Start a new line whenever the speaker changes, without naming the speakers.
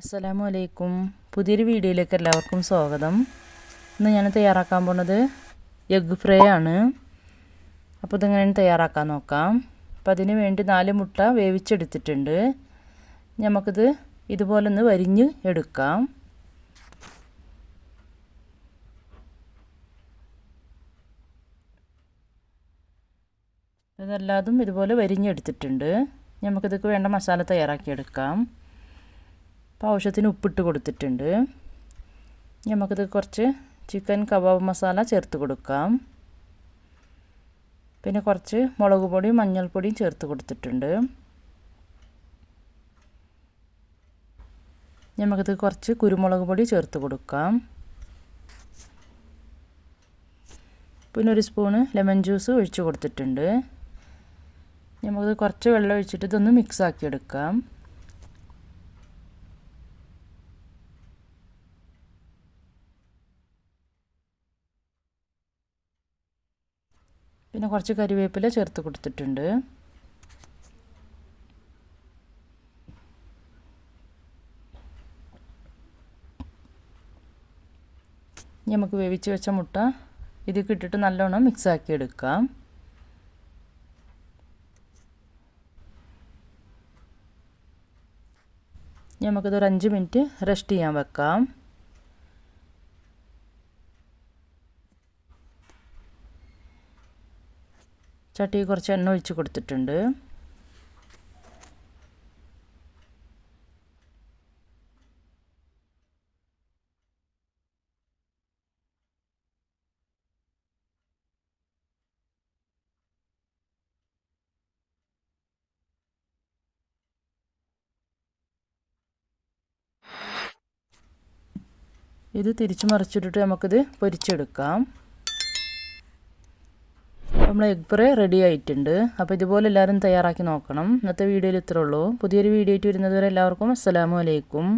അസ്സലാമു അലൈക്കും പുതിയൊരു വീഡിയോയിലേക്ക് എല്ലാവർക്കും സ്വാഗതം ഇന്ന് ഞാൻ തയ്യാറാക്കാൻ പോണത് എഗ് ഫ്രൈ ആണ് അപ്പോൾ ഇതെങ്ങനെ തയ്യാറാക്കാൻ നോക്കാം അപ്പം അതിന് വേണ്ടി നാല് മുട്ട വേവിച്ചെടുത്തിട്ടുണ്ട് നമുക്കിത് ഇതുപോലെ ഒന്ന് വരിഞ്ഞ് എടുക്കാം ഇതെല്ലാതും ഇതുപോലെ വരിഞ്ഞെടുത്തിട്ടുണ്ട് നമുക്കിതൊക്കെ വേണ്ട മസാല തയ്യാറാക്കിയെടുക്കാം അപ്പോൾ ആവശ്യത്തിന് ഉപ്പിട്ട് കൊടുത്തിട്ടുണ്ട് നമുക്കിത് കുറച്ച് ചിക്കൻ കബാബ് മസാല ചേർത്ത് കൊടുക്കാം പിന്നെ കുറച്ച് മുളക് പൊടിയും മഞ്ഞൾപ്പൊടിയും ചേർത്ത് കൊടുത്തിട്ടുണ്ട് നമുക്കിത് കുറച്ച് കുരുമുളക് പൊടി ചേർത്ത് കൊടുക്കാം പിന്നെ ഒരു സ്പൂണ് ലെമൺ ജ്യൂസ് ഒഴിച്ച് കൊടുത്തിട്ടുണ്ട് നമുക്കിത് കുറച്ച് വെള്ളം ഒഴിച്ചിട്ട് ഇതൊന്ന് മിക്സാക്കി എടുക്കാം പിന്നെ കുറച്ച് കരിവേപ്പില ചേർത്ത് കൊടുത്തിട്ടുണ്ട് ഇനി നമുക്ക് വേവിച്ച് വെച്ച മുട്ട ഇത് കിട്ടിട്ട് നല്ലോണം ആക്കി എടുക്കാം നമുക്കിതൊരു അഞ്ച് മിനിറ്റ് റെസ്റ്റ് ചെയ്യാൻ വെക്കാം ചട്ടിയിൽ കുറച്ച് എണ്ണ ഒഴിച്ച് കൊടുത്തിട്ടുണ്ട് ഇത് തിരിച്ചു മറിച്ചിട്ടിട്ട് നമുക്കിത് പൊരിച്ചെടുക്കാം നമ്മൾ എഗ് ഫ്രൈ റെഡി ആയിട്ടുണ്ട് അപ്പോൾ ഇതുപോലെ എല്ലാവരും തയ്യാറാക്കി നോക്കണം ഇന്നത്തെ വീഡിയോയിൽ ഇത്രയുള്ളൂ പുതിയൊരു വീഡിയോ ആയിട്ട് വരുന്നതുവരെ എല്ലാവർക്കും അസ്സലാമു അലൈക്കും